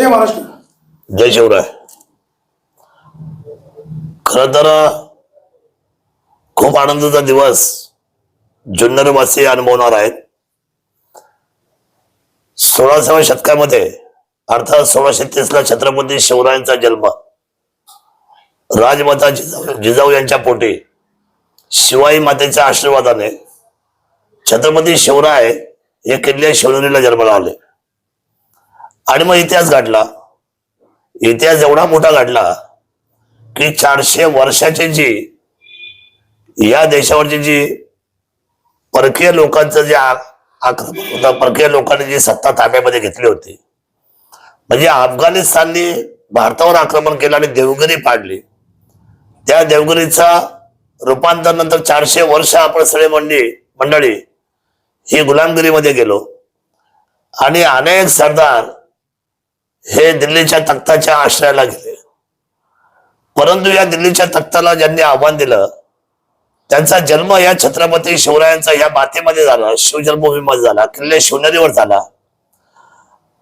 जय महाराष्ट्र. जय शिवराय. खर तर खूप आनंदाचा दिवस जुन्नरवासी अनुभवणार आहेत. सोळाव्या शतकामध्ये अर्थात सोळाशे तीस ला छत्रपती शिवरायांचा जन्म. राजमाता जिजाऊ जिजाऊ यांच्या पोटी शिवाई मातेच्या आशीर्वादाने छत्रपती शिवराय हे किल्ले शिवनेरीला जन्माला आले. आणि मग इतिहास घडला इतिहास एवढा मोठा घडला की चारशे वर्षाची जी या देशावरची जी परकीय लोकांचं जे आक्रमण होतं परकीय लोकांनी जी सत्ता ताब्यामध्ये घेतली होती. म्हणजे अफगाणिस्तानने भारतावर आक्रमण केलं आणि देवगिरी पाडली. त्या देवगिरीचा रूपांतर नंतर चारशे वर्ष आपण सगळे मंडळी मंडळी ही गुलामगिरीमध्ये गेलो. आणि अनेक सरदार हे दिल्लीच्या तख्ताच्या आश्रयाला गेले. परंतु या दिल्लीच्या तख्ताला ज्यांनी आव्हान दिलं त्यांचा जन्म या छत्रपती शिवरायांचा या मातेमध्ये झाला शिवजन्मभूमीमध्ये झाला किल्ले शिवनेरीवर झाला.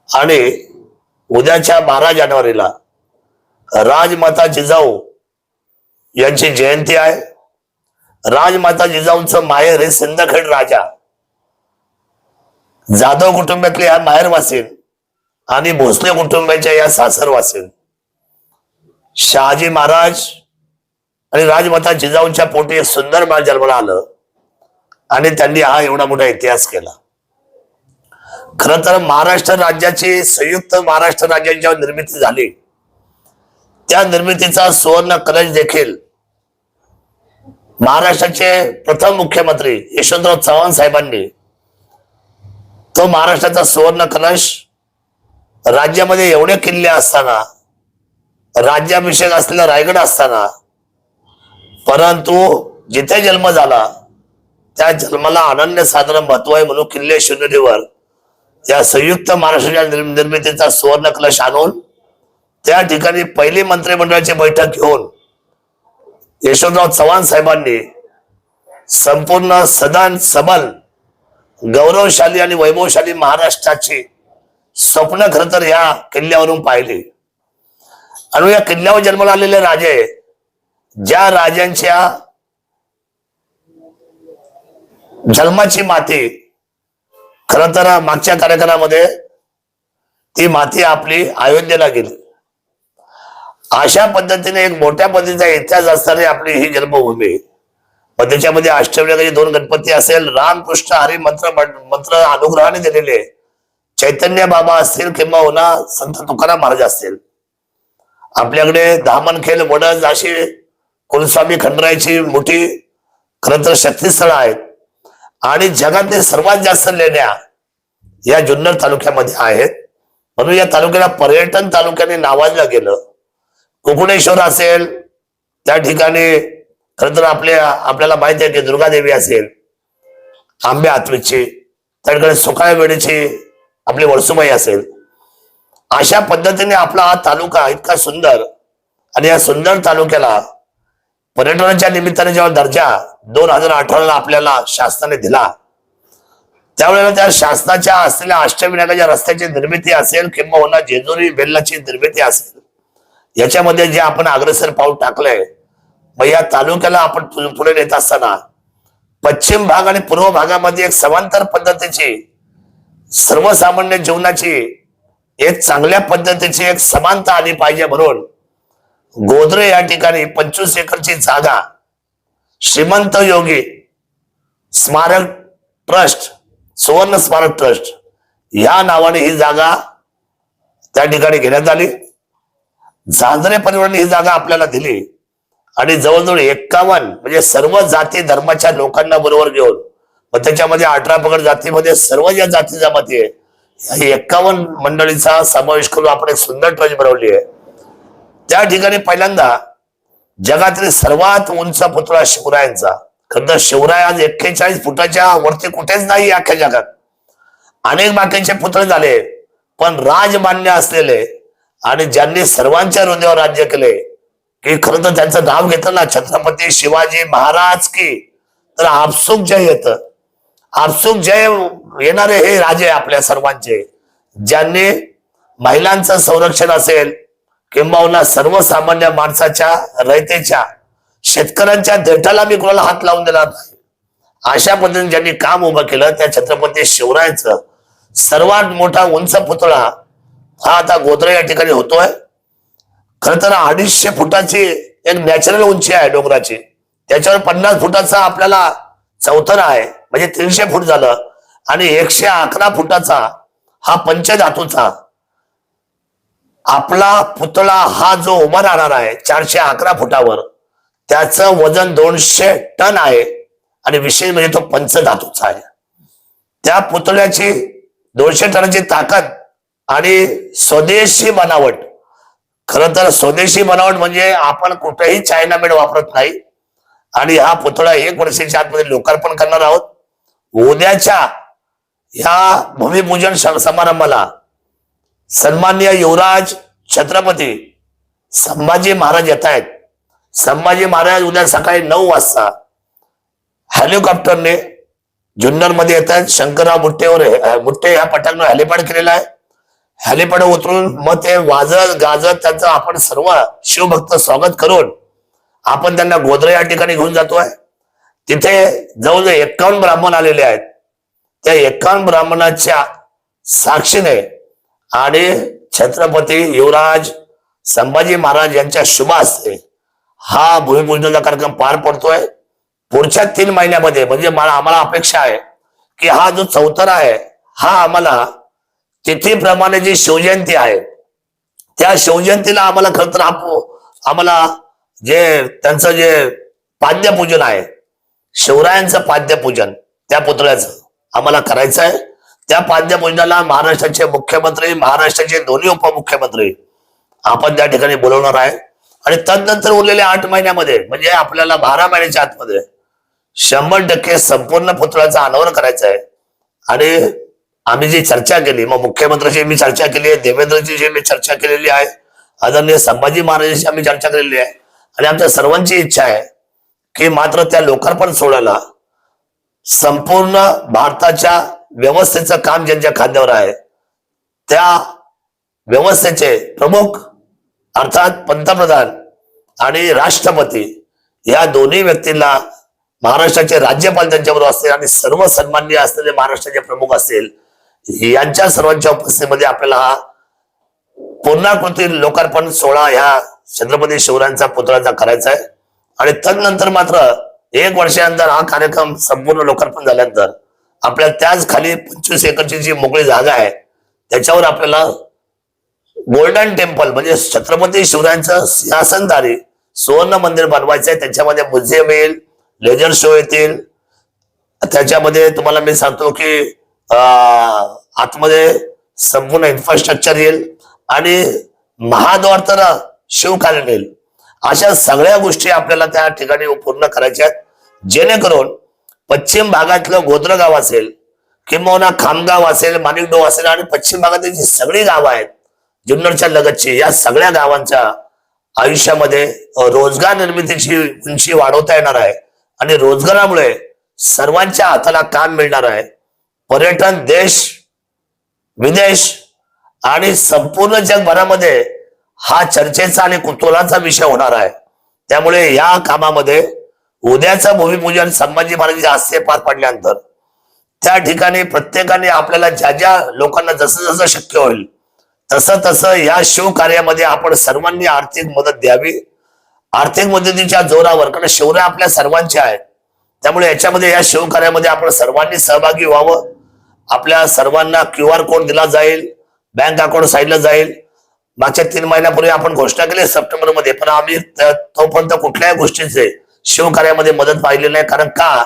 आणि उद्याच्या बारा जानेवारीला राजमाता जिजाऊ यांची जयंती आहे. राजमाता जिजाऊंचं माहेर हे सिंदखेड राजा. जाधव कुटुंबातले ह्या माहेरवासीन. आणि भोसले कुटुंबाच्या या सासरवासी शहाजी महाराज आणि राजमाता जिजाऊंच्या पोटी एक सुंदर बाळ जन्माला आलं. आणि त्यांनी हा एवढा मोठा इतिहास केला. खर तर महाराष्ट्र राज्याची संयुक्त महाराष्ट्र राज्याची जेव्हा निर्मिती झाली त्या निर्मितीचा सुवर्ण कलश देखील महाराष्ट्राचे प्रथम मुख्यमंत्री यशवंतराव चव्हाण साहेबांनी तो महाराष्ट्राचा सुवर्ण कलश राज्यामध्ये एवढे किल्ले असताना राज्याभिषेक असलेला रायगड असताना परंतु जिथे जन्म झाला त्या जन्माला अनन्य साधारण महत्त्व आहे म्हणून किल्ले शिवनेरीवर या संयुक्त महाराष्ट्राच्या निर्मितीचा सुवर्ण कलश आणून त्या ठिकाणी पहिली मंत्रिमंडळाची बैठक घेऊन यशवंतराव चव्हाण साहेबांनी संपूर्ण सदन सबल गौरवशाली आणि वैभवशाली महाराष्ट्राची स्वप्न खर तर या किल्ल्यावरून पाहिले. आणि या किल्ल्यावर जन्माला आलेले राजे ज्या राजांच्या जन्माची माती खर तर मागच्या कार्यक्रमामध्ये ती माती आपली अयोध्येला गेली. अशा पद्धतीने एक मोठ्या पद्धतीचा इतिहास असणारी आपली ही जन्मभूमी. मग त्याच्यामध्ये अष्टविनायकाचे दोन गणपती असेल रामकृष्ण हरी मंत्र मंत्र अनुग्रहाने दिलेले. चैतन्य बाबा असतील किंवा संत तुकाराम महाराज असतील आपल्याकडे धामणखेल वडज अशी कुलस्वामी खंडरायची मोठी खरं तर शक्तीस्थळं आहेत. आणि जगातील सर्वात जास्त लेण्या या जुन्नर तालुक्यामध्ये आहेत. म्हणून या तालुक्याला पर्यटन तालुक्याने नावाजलं गेलं. कोकणेश्वर असेल त्या ठिकाणी खरं तर आपल्या आपल्याला माहिती आहे की दुर्गादेवी असेल आंबे आत्मीची त्याकडे सुकाळ्या वेळेची आपली वळसुबाई असेल. अशा पद्धतीने आपला हा तालुका इतका सुंदर आणि या सुंदर तालुक्याला पर्यटनाच्या निमित्ताने जेव्हा दर्जा दोन हजार अठराला आपल्याला शासनाने दिला त्यावेळेला त्या शासनाच्या असलेल्या अष्टविनायकाच्या रस्त्याची निर्मिती असेल किंवा जेजुरी बेल्लाची निर्मिती असेल याच्यामध्ये जे आपण अग्रेसर पाऊल टाकलंय मग या तालुक्याला आपण पु- पुढे नेत असताना पश्चिम भाग आणि पूर्व भागामध्ये एक समांतर पद्धतीची सर्वसामान्य जीवनाची एक चांगल्या पद्धतीची एक समानता आली पाहिजे म्हणून गोदरे या ठिकाणी पंचवीस एकरची जागा श्रीमंत योगी स्मारक ट्रस्ट सुवर्ण स्मारक ट्रस्ट या नावाने ही जागा त्या ठिकाणी घेण्यात आली. झांजरे परिवाराने ही जागा आपल्याला दिली आणि जवळजवळ एक्कावन्न म्हणजे सर्व जाती धर्माच्या लोकांना बरोबर घेऊन मग त्याच्यामध्ये अठरा पगड जातीमध्ये सर्व ज्या जाती जमाती आहे. एक्कावन्न मंडळीचा समावेश करून आपण एक सुंदर ट्रज बनवली आहे. त्या ठिकाणी पहिल्यांदा जगातील सर्वात उंच पुतळा शिवरायांचा. खरं शिवराय आज एक्केचाळीस फुटाच्या वरती कुठेच नाही अख्ख्या जगात. अनेक बाकीचे पुतळे झाले पण राजमान्य असलेले आणि ज्यांनी सर्वांच्या हृदयावर राज्य केले की खरं तर त्यांचं नाव घेतलं ना छत्रपती शिवाजी महाराज की तर आपसुक जय येतं. आपसुक जय येणारे हे राजे आपल्या सर्वांचे. ज्यांनी महिलांचं संरक्षण असेल किंबहुना सर्वसामान्य माणसाच्या रयतेच्या शेतकऱ्यांच्या देठाला मी कोणाला हात लावून दिला नाही. अशा पद्धतीने ज्यांनी काम उभं केलं त्या छत्रपती शिवरायांचं सर्वात मोठा उंच पुतळा हा आता गोद्रा या ठिकाणी होतोय. खर तर अडीचशे फुटाची एक नॅचरल उंची आहे डोंगराची. त्याच्यावर पन्नास फुटाचा आपल्याला चौथरा आहे. म्हणजे तीनशे फूट झालं आणि एकशे अकरा फुटाचा हा पंचधातूचा आपला पुतळा हा जो उभा राहणार आहे चारशे अकरा फुटावर त्याचं वजन दोनशे टन आहे आणि विशेष म्हणजे तो पंचधातूचा आहे. त्या पुतळ्याची दोनशे टनाची ताकद आणि स्वदेशी बनावट खर तर स्वदेशी बनावट म्हणजे आपण कुठेही चायना मेड वापरत नाही आणि हा पुतळा एक वर्षाच्या आतमध्ये लोकार्पण करणार आहोत. उद्याच्या या भूमिपूजन समारंभाला सन्मान्य युवराज छत्रपती संभाजी महाराज येत आहेत. संभाजी महाराज उद्या सकाळी नऊ वाजता हेलिकॉप्टरने जुन्नरमध्ये येत आहेत. शंकरराव मुठ्ठेवर मुठ्ठे या पटांगण हेलिपॅड केलेला आहे. हेलिपॅड उतरून मग ते वाजत गाजत त्यांचं आपण सर्व शिवभक्त स्वागत करून आपण त्यांना गोद्रा या ठिकाणी घेऊन जातोय. तिथे जवळजवळ एक्कावन्न ब्राह्मण आलेले आहेत. त्या एकावन्न ब्राह्मणाच्या साक्षीने आणि छत्रपती युवराज संभाजी महाराज यांच्या शुभास्ते हा भूमिपूजनाचा कार्यक्रम पार पडतोय. पुढच्या तीन महिन्यामध्ये म्हणजे मला आम्हाला अपेक्षा आहे की हा जो चौथरा आहे हा आम्हाला तिथीप्रमाणे जी शिवजयंती आहे त्या शिवजयंतीला आम्हाला खरं तर आम्हाला जे त्यांचं जे पाद्यपूजन आहे शिवरायांचं पाद्यपूजन त्या पुतळ्याचं आम्हाला करायचं आहे त्या पाद्यपूजनाला महाराष्ट्राचे मुख्यमंत्री महाराष्ट्राचे दोन्ही उपमुख्यमंत्री आपण त्या ठिकाणी बोलवणार आहे. आणि तदनंतर उरलेल्या आठ महिन्यामध्ये म्हणजे आपल्याला बारा महिन्याच्या आतमध्ये शंभर टक्के संपूर्ण पुतळ्याचं अनावरण करायचं आहे आणि आम्ही जी चर्चा केली मग मुख्यमंत्र्यांची मी चर्चा केली आहे देवेंद्रजीशी मी चर्चा केलेली आहे आदरणीय संभाजी महाराजांशी आम्ही चर्चा केलेली आहे. आणि आमच्या सर्वांची इच्छा आहे की मात्र त्या लोकार्पण सोहळ्याला संपूर्ण भारताच्या व्यवस्थेचं काम ज्यांच्या खांद्यावर आहे त्या व्यवस्थेचे प्रमुख अर्थात पंतप्रधान आणि राष्ट्रपती या दोन्ही व्यक्तींना महाराष्ट्राचे राज्यपाल त्यांच्याबरोबर असतील आणि सर्व सन्मान्य असलेले महाराष्ट्राचे प्रमुख असतील यांच्या सर्वांच्या उपस्थितीमध्ये आपल्याला हा पूर्णाकृती लोकार्पण सोहळा ह्या छत्रपती शिवरायांचा पुतळाचा करायचा आहे. आणि तदनंतर मात्र एक वर्षानंतर हा कार्यक्रम संपूर्ण लोकार्पण झाल्यानंतर आपल्या त्याच खाली पंचवीस एकरची जी मोकळी जागा आहे त्याच्यावर आपल्याला गोल्डन टेम्पल म्हणजे छत्रपती शिवरायांचं सिंहासनधारी सुवर्ण मंदिर बनवायचं आहे त्याच्यामध्ये म्युझियम येईल लेजर शो येतील. त्याच्यामध्ये तुम्हाला मी सांगतो की आतमध्ये संपूर्ण इन्फ्रास्ट्रक्चर येईल. आणि महाद्वार तर शिवकालीन येईल. अशा सगळ्या गोष्टी आपल्याला त्या ठिकाणी पूर्ण करायच्या आहेत. जेणेकरून पश्चिम भागातलं गोद्र गाव असेल किंवा खामगाव असेल माणिकडो असेल आणि पश्चिम भागातील जी सगळी गावं आहेत जुन्नरच्या लगतची या सगळ्या गावांच्या आयुष्यामध्ये रोजगार निर्मितीची उंची वाढवता येणार आहे. आणि रोजगारामुळे सर्वांच्या हाताला काम मिळणार आहे. पर्यटन देश विदेश आणि संपूर्ण जगभरामध्ये हा चर्चेचा आणि कुतूहलाचा विषय होणार आहे. त्यामुळे या कामामध्ये उद्याचं भूमिपूजन संभाजी महाराजांच्या हस्ते पार पडल्यानंतर त्या ठिकाणी प्रत्येकाने आपल्याला ज्या ज्या लोकांना जसं जसं शक्य होईल तसं तसं या शिवकार्यामध्ये आपण सर्वांनी आर्थिक मदत द्यावी. आर्थिक मदतीच्या जोरावर कारण शिवराय आपल्या सर्वांच्या आहेत. त्यामुळे याच्यामध्ये या शिवकार्यामध्ये आपण सर्वांनी सहभागी व्हावं. आपल्या सर्वांना क्यू आर कोड दिला जाईल बँक अकाउंट साईडला जाईल. मागच्या तीन महिन्यापूर्वी आपण घोषणा केली सप्टेंबरमध्ये पण आम्ही तोपर्यंत कुठल्याही गोष्टीचे शिवकार्यामध्ये मदत पाहिली नाही. कारण का?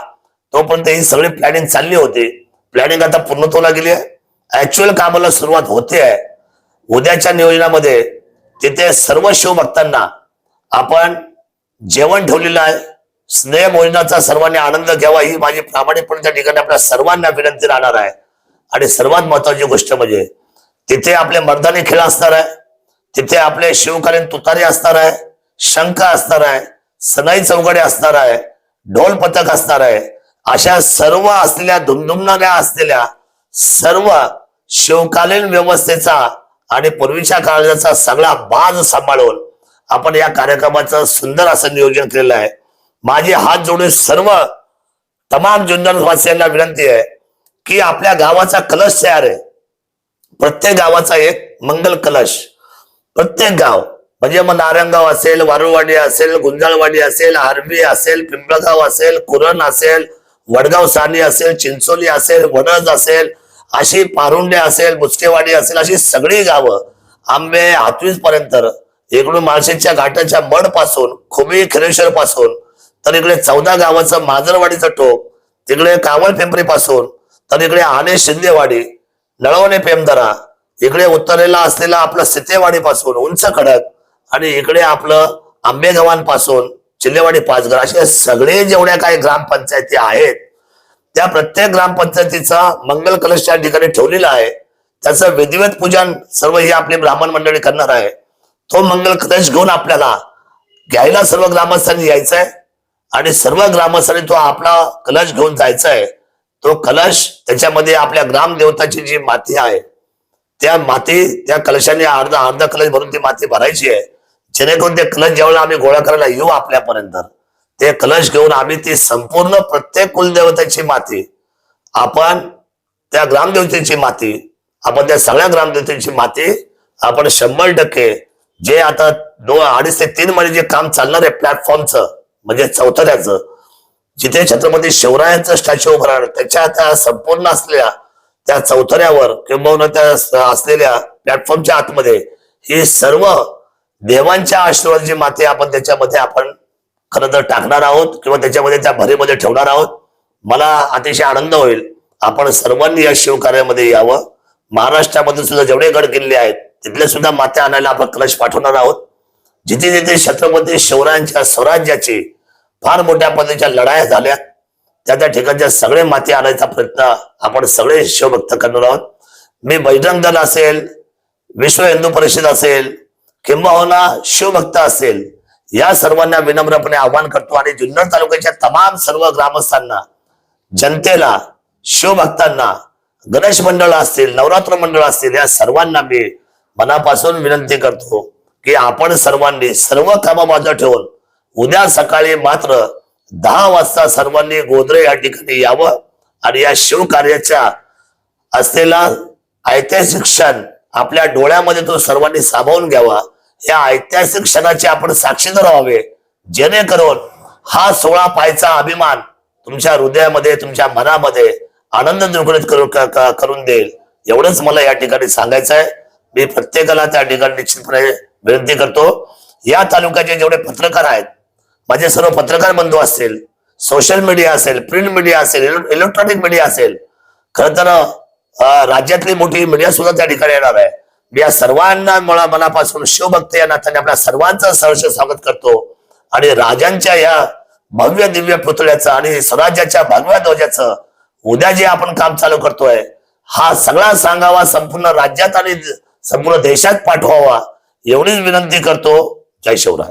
तोपर्यंत ही सगळी प्लॅनिंग चालली होती. प्लॅनिंग आता पूर्णत्वाला गेली आहे. ऍक्च्युअल कामाला सुरुवात होते आहे. उद्याच्या नियोजनामध्ये तिथे सर्व शिवभक्तांना आपण जेवण ठेवलेलं आहे. स्नेह भोजनाचा सर्वांनी आनंद घ्यावा ही माझी प्रामाणिकपणे त्या ठिकाणी आपल्या सर्वांना विनंती राहणार आहे. आणि सर्वात महत्वाची गोष्ट म्हणजे तिथे आपले मर्दानी खेळ असणार आहे. तिथे आपले शिवकालीन तुतारी असणार आहे शंख असणार आहे सनाई चौघडे असणार आहे ढोल पथक असणार आहे. अशा सर्व असलेल्या धुमधुमणाऱ्या असलेल्या सर्व शिवकालीन व्यवस्थेचा आणि पूर्वीच्या काळाचा सगळा बाज सांभाळून आपण या कार्यक्रमाचं सुंदर असं नियोजन केलेलं आहे. माझी हात जोडून सर्व तमाम जुन्नरवासियांना विनंती आहे की आपल्या गावाचा कलश तयार आहे. प्रत्येक गावाचा एक मंगल कलश. प्रत्येक गाव म्हणजे मग नारायणगाव असेल वारुवाडी असेल गुंजाळवाडी असेल आरबी असेल पिंपळगाव असेल कुरण असेल वडगाव सानी असेल चिंचोली असेल वडज असेल अशी पारुंडे असेल बुचकेवाडी असेल अशी सगळी गावं आंबे हातवीस पर्यंत इकडून माळशेच्या घाटाच्या मडपासून खुबी खिरेश्वर पासून तर इकडे चौदा गावाचं माजरवाडीचं टोक तिकडे कावळ पिंपरी पासून तर इकडे आणे शिंदेवाडी नळवणे पेमदरा इकडे उत्तरेला असलेला आपलं सितेवाडी पासून उंच खडक आणि इकडे आपलं आंबेगावांपासून चिल्लेवाडी पाचघर असे सगळे जेवढ्या काही ग्रामपंचायती आहेत त्या प्रत्येक ग्रामपंचायतीचा मंगल कलश त्या ठिकाणी ठेवलेला आहे. त्याचं विधिवत पूजन सर्व ही आपली ब्राह्मण मंडळी करणार आहे. तो मंगल कलश घेऊन आपल्याला घ्यायला सर्व ग्रामस्थांनी यायचं आहे आणि सर्व ग्रामस्थांनी तो आपला कलश घेऊन जायचा आहे तो कलश त्याच्यामध्ये आपल्या ग्रामदेवताची जी माती आहे त्या माती त्या कलशाने अर्धा अर्धा कलश भरून ती माती भरायची आहे. जेणेकरून ते कलश ज्यावेळेला आम्ही गोळा करायला येऊ आपल्यापर्यंत ते कलश घेऊन आम्ही ती संपूर्ण प्रत्येक कुलदेवताची माती आपण त्या ग्रामदेवतेची माती आपण त्या सगळ्या ग्रामदेवतेची माती आपण शंभर टक्के जे आता दोन अडीच ते तीन महिने जे काम चालणार आहे प्लॅटफॉर्मचं म्हणजे चौथऱ्याचं जिथे छत्रपती शिवरायांचं स्टॅच्यू उभं राहणार त्याच्या त्या संपूर्ण असलेल्या त्या चौथऱ्यावर किंबहुना त्या असलेल्या प्लॅटफॉर्मच्या आतमध्ये हे सर्व देवांच्या आशीर्वादाची माती आपण त्याच्यामध्ये आपण खरं तर टाकणार आहोत किंवा त्याच्यामध्ये त्या भरीमध्ये ठेवणार आहोत. मला अतिशय आनंद होईल. आपण सर्वांनी या शिवकार्यामध्ये यावं. महाराष्ट्रामध्ये सुद्धा जेवढे गड किल्ले आहेत तिथले सुद्धा मात्या आणायला आपण कलश पाठवणार आहोत. जिथे जिथे छत्रपती शिवरायांच्या स्वराज्याची फार मोठ्या पद्धतीच्या लढाया झाल्या त्या त्या ठिकाणच्या सगळे माती आणायचा प्रयत्न आपण सगळे शिवभक्त करणार आहोत. मी बजरंग दल असेल विश्व हिंदू परिषद असेल किंबहुना हो शिवभक्त असेल या सर्वांना विनम्रपणे आव्हान करतो आणि जुन्नर तालुक्याच्या तमाम सर्व ग्रामस्थांना जनतेला शिवभक्तांना गणेश मंडळ असतील नवरात्र मंडळ असतील या सर्वांना मी मनापासून विनंती करतो की आपण सर्वांनी सर्व कामं ठेवून उद्या सकाळी मात्र दहा वाजता सर्वांनी गोदरे या ठिकाणी यावं आणि या शिवकार्याच्या असलेला ऐतिहासिक क्षण आपल्या डोळ्यामध्ये तो सर्वांनी सामावून घ्यावा. या ऐतिहासिक क्षणाचे आपण साक्षीदार व्हावे. जेणेकरून हा सोळा पायचा अभिमान तुमच्या हृदयामध्ये तुमच्या मनामध्ये आनंद निर्गुणित करून करून देईल. एवढंच मला या ठिकाणी सांगायचं आहे. मी प्रत्येकाला त्या ठिकाणी निश्चितपणे विनंती करतो. या तालुक्याचे जेवढे पत्रकार आहेत माझे सर्व पत्रकार बंधू असतील सोशल मीडिया असेल प्रिंट मीडिया असेल इलेक्ट्रॉनिक मीडिया असेल खर तर राज्यातली मोठी मीडिया सुद्धा त्या ठिकाणी येणार आहे. मी या सर्वांना मला मनापासून शिवभक्त या नात्याने आपल्या सर्वांचं सहर्ष स्वागत करतो. आणि राजांच्या या भव्य दिव्य पुतळ्याचं आणि स्वराज्याच्या भगव्या ध्वजाचं उद्या जे आपण काम चालू करतोय हा सगळा सांगावा संपूर्ण राज्यात आणि संपूर्ण देशात पाठवावा एवढीच विनंती करतो. जय शिवराय.